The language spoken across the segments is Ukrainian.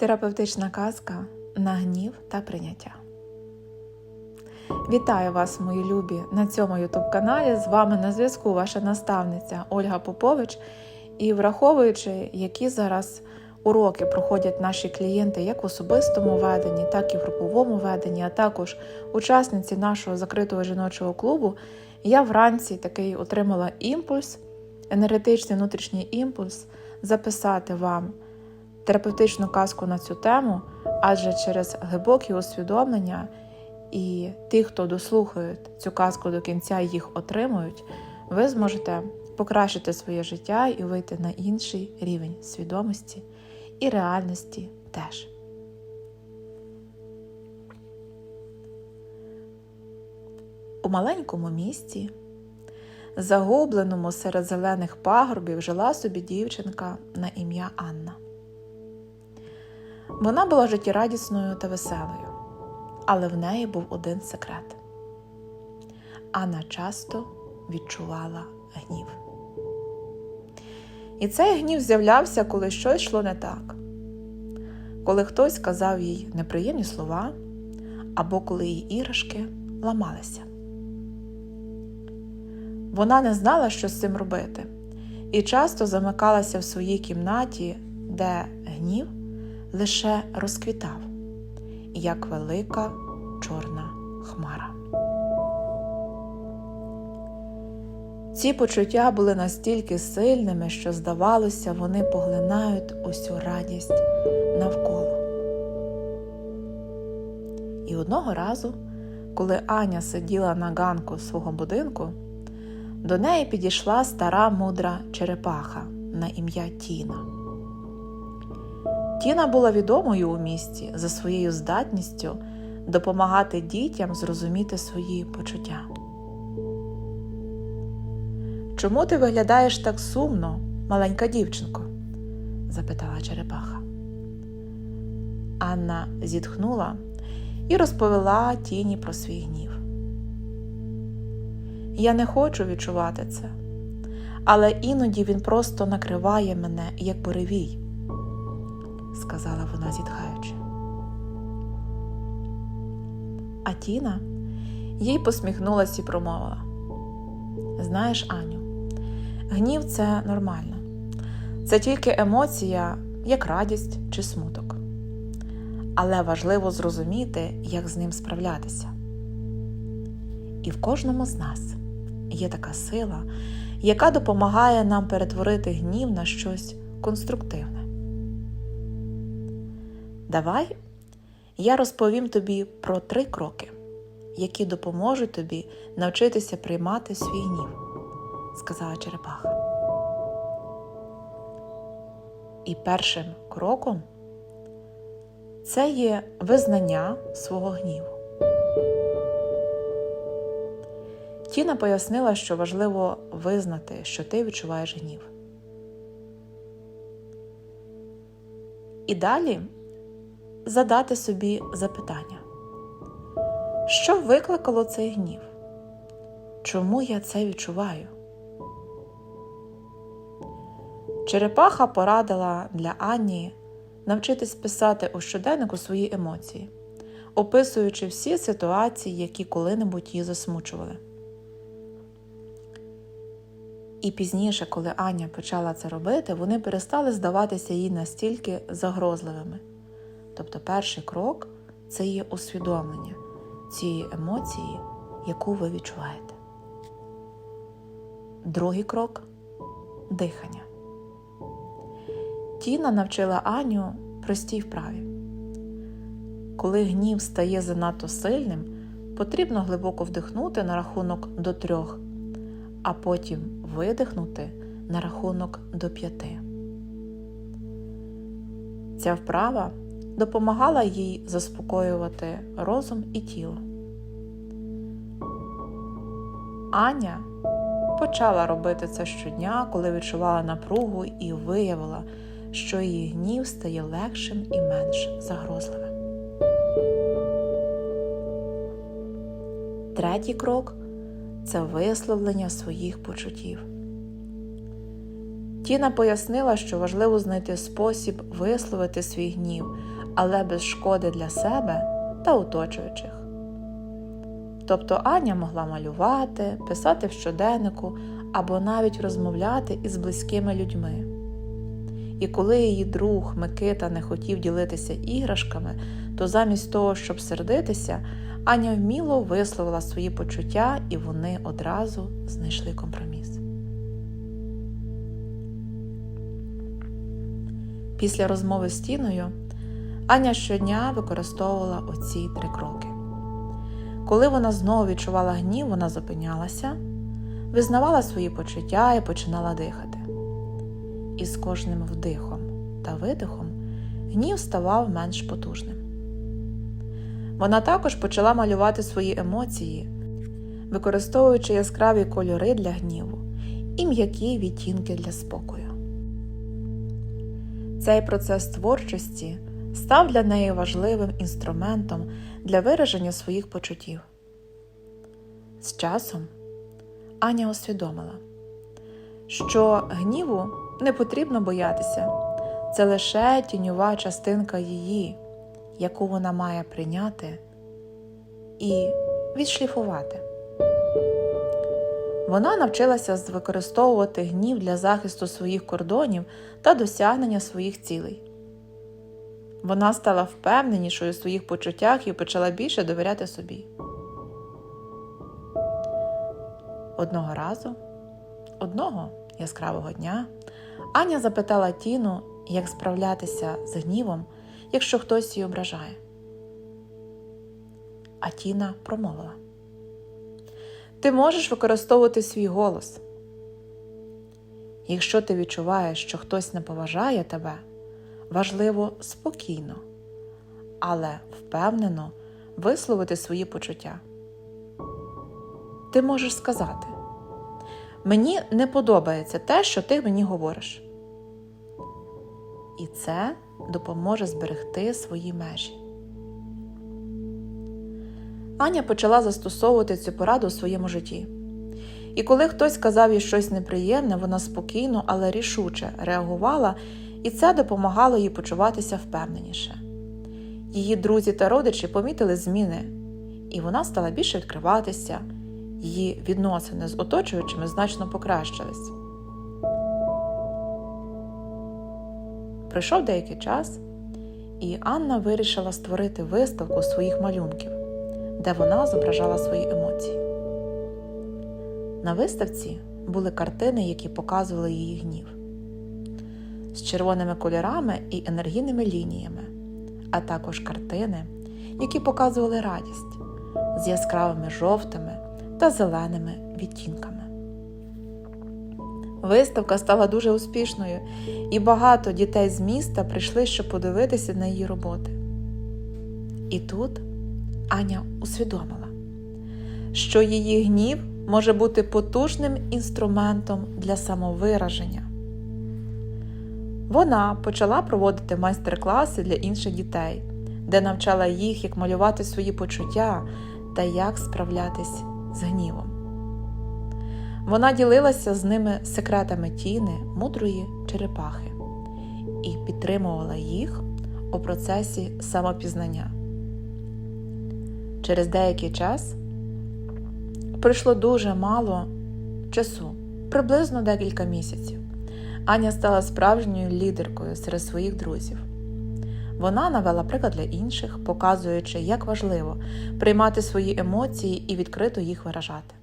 Терапевтична казка на гнів та прийняття. Вітаю вас, мої любі, на цьому ютуб каналі. З вами на зв'язку ваша наставниця Ольга Попович. І враховуючи, які зараз уроки проходять наші клієнти як в особистому веденні, так і в груповому веденні, а також учасниці нашого закритого жіночого клубу, я вранці такий отримала імпульс, енергетичний внутрішній імпульс записати вам терапевтичну казку на цю тему, адже через глибокі усвідомлення і ті, хто дослухають цю казку до кінця і їх отримують, ви зможете покращити своє життя і вийти на інший рівень свідомості і реальності теж. У маленькому місті, загубленому серед зелених пагорбів, жила собі дівчинка на ім'я Анна. Вона була життєрадісною та веселою, але в неї був один секрет. Анна часто відчувала гнів. І цей гнів з'являвся, коли щось йшло не так, коли хтось казав їй неприємні слова, або коли її іграшки ламалися. Вона не знала, що з цим робити, і часто замикалася в своїй кімнаті, де гнів лише розквітав, як велика чорна хмара. Ці почуття були настільки сильними, що, здавалося, вони поглинають усю радість навколо. І одного разу, коли Аня сиділа на ганку свого будинку, до неї підійшла стара мудра черепаха на ім'я Тіна. Тіна була відомою у місті за своєю здатністю допомагати дітям зрозуміти свої почуття. Чому ти виглядаєш так сумно, маленька дівчинко? запитала черепаха. Анна зітхнула і розповіла тіні про свій гнів. Я не хочу відчувати це, але іноді він просто накриває мене, як буревій, сказала вона, зітхаючи. А Тіна їй посміхнулася і промовила: Знаєш, Аню, гнів це нормально, це тільки емоція, як радість чи смуток. Але важливо зрозуміти, як з ним справлятися. І в кожному з нас є така сила, яка допомагає нам перетворити гнів на щось конструктивне. Давай я розповім тобі про три кроки, які допоможуть тобі навчитися приймати свій гнів, сказала Черепаха. І першим кроком це є визнання свого гніву. Тіна пояснила, що важливо визнати, що ти відчуваєш гнів. І далі задати собі запитання, що викликало цей гнів? Чому я це відчуваю? Черепаха порадила для Ані навчитись писати у щоденнику свої емоції, описуючи всі ситуації, які коли-небудь її засмучували. І пізніше, коли Аня почала це робити, вони перестали здаватися їй настільки загрозливими. Тобто, перший крок це є усвідомлення цієї емоції, яку ви відчуваєте. Другий крок дихання. Тіна навчила Аню простій вправі. Коли гнів стає занадто сильним, потрібно глибоко вдихнути на рахунок до трьох, а потім видихнути на рахунок до п'яти. Ця вправа допомагала їй заспокоювати розум і тіло. Аня почала робити це щодня, коли відчувала напругу і виявила, що її гнів стає легшим і менш загрозливим. Третій крок це висловлення своїх почуттів. Тіна пояснила, що важливо знайти спосіб висловити свій гнів, але без шкоди для себе та оточуючих. Тобто Аня могла малювати, писати в щоденнику або навіть розмовляти із близькими людьми. І коли її друг Микита не хотів ділитися іграшками, то замість того, щоб сердитися, Аня вміло висловила свої почуття, і вони одразу знайшли компроміс. Після розмови з Тіною Аня щодня використовувала оці три кроки. Коли вона знову відчувала гнів, вона зупинялася, визнавала свої почуття і починала дихати. І з кожним вдихом та видихом гнів ставав менш потужним. Вона також почала малювати свої емоції, використовуючи яскраві кольори для гніву і м'які відтінки для спокою. Цей процес творчості став для неї важливим інструментом для вираження своїх почуттів. З часом Аня усвідомила, що гніву не потрібно боятися, це лише тіньова частинка її, яку вона має прийняти і відшліфувати. Вона навчилася використовувати гнів для захисту своїх кордонів та досягнення своїх цілей. Вона стала впевненішою у своїх почуттях і почала більше довіряти собі. Одного разу, одного яскравого дня, Аня запитала Тіну, як справлятися з гнівом, якщо хтось її ображає. А Тіна промовила: Ти можеш використовувати свій голос. Якщо ти відчуваєш, що хтось не поважає тебе, важливо спокійно, але впевнено висловити свої почуття. Ти можеш сказати: Мені не подобається те, що ти мені говориш. І це допоможе зберегти свої межі. Аня почала застосовувати цю пораду у своєму житті. І коли хтось сказав їй щось неприємне, вона спокійно, але рішуче реагувала, і це допомагало їй почуватися впевненіше. Її друзі та родичі помітили зміни, і вона стала більше відкриватися, її відносини з оточуючими значно покращились. Пройшов деякий час, і Анна вирішила створити виставку своїх малюнків, де вона зображала свої емоції. На виставці були картини, які показували її гнів з червоними кольорами і енергійними лініями, а також картини, які показували радість з яскравими жовтими та зеленими відтінками. Виставка стала дуже успішною, і багато дітей з міста прийшли, щоб подивитися на її роботи. І тут Аня усвідомила, що її гнів може бути потужним інструментом для самовираження. Вона почала проводити майстер-класи для інших дітей, де навчала їх, як малювати свої почуття та як справлятись з гнівом. Вона ділилася з ними секретами тіни, мудрої черепахи і підтримувала їх у процесі самопізнання. Через деякий час пройшло дуже мало часу, приблизно декілька місяців. Аня стала справжньою лідеркою серед своїх друзів. Вона навела приклад для інших, показуючи, як важливо приймати свої емоції і відкрито їх виражати.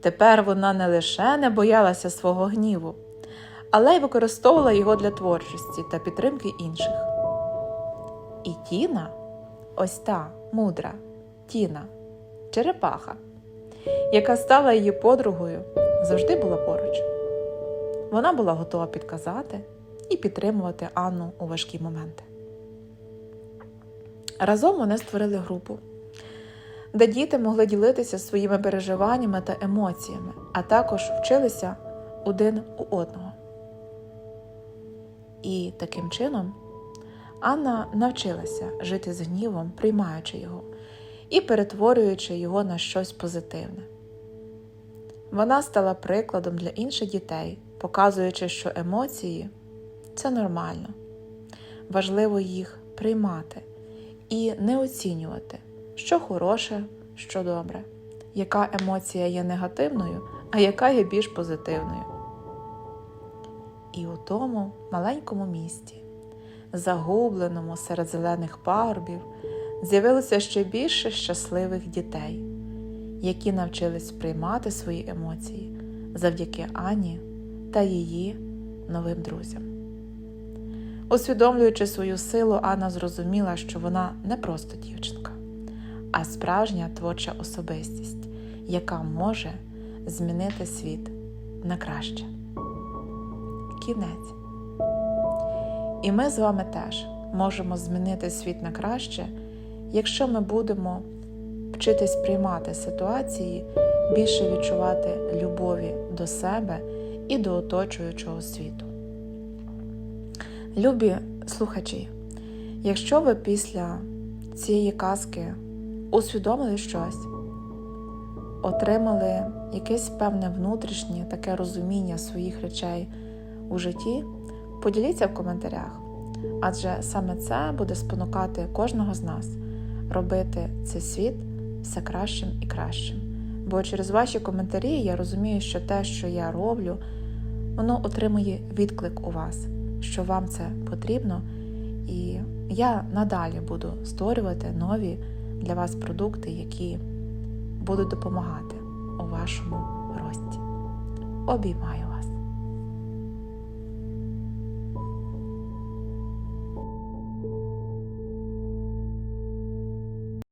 Тепер вона не лише не боялася свого гніву, але й використовувала його для творчості та підтримки інших. І Тіна, ось та мудра Тіна, черепаха, яка стала її подругою, завжди була поруч. Вона була готова підказати і підтримувати Анну у важкі моменти. Разом вони створили групу, де діти могли ділитися своїми переживаннями та емоціями, а також вчилися один у одного. І таким чином Анна навчилася жити з гнівом, приймаючи його і перетворюючи його на щось позитивне. Вона стала прикладом для інших дітей показуючи, що емоції це нормально. Важливо їх приймати і не оцінювати, що хороше, що добре, яка емоція є негативною, а яка є більш позитивною. І у тому маленькому місті, загубленому серед зелених парубів, з'явилося ще більше щасливих дітей, які навчились приймати свої емоції завдяки Ані та її новим друзям. Усвідомлюючи свою силу, Анна зрозуміла, що вона не просто дівчинка, а справжня творча особистість, яка може змінити світ на краще. Кінець. І ми з вами теж можемо змінити світ на краще, якщо ми будемо вчитись приймати ситуації, більше відчувати любові до себе і до оточуючого світу. Любі слухачі, якщо ви після цієї казки усвідомили щось, отримали якесь певне внутрішнє таке розуміння своїх речей у житті, поділіться в коментарях, адже саме це буде спонукати кожного з нас робити цей світ все кращим і кращим. Бо через ваші коментарі я розумію, що те, що я роблю, воно отримує відклик у вас, що вам це потрібно, і я надалі буду створювати нові для вас продукти, які будуть допомагати у вашому рості. Обіймаю вас!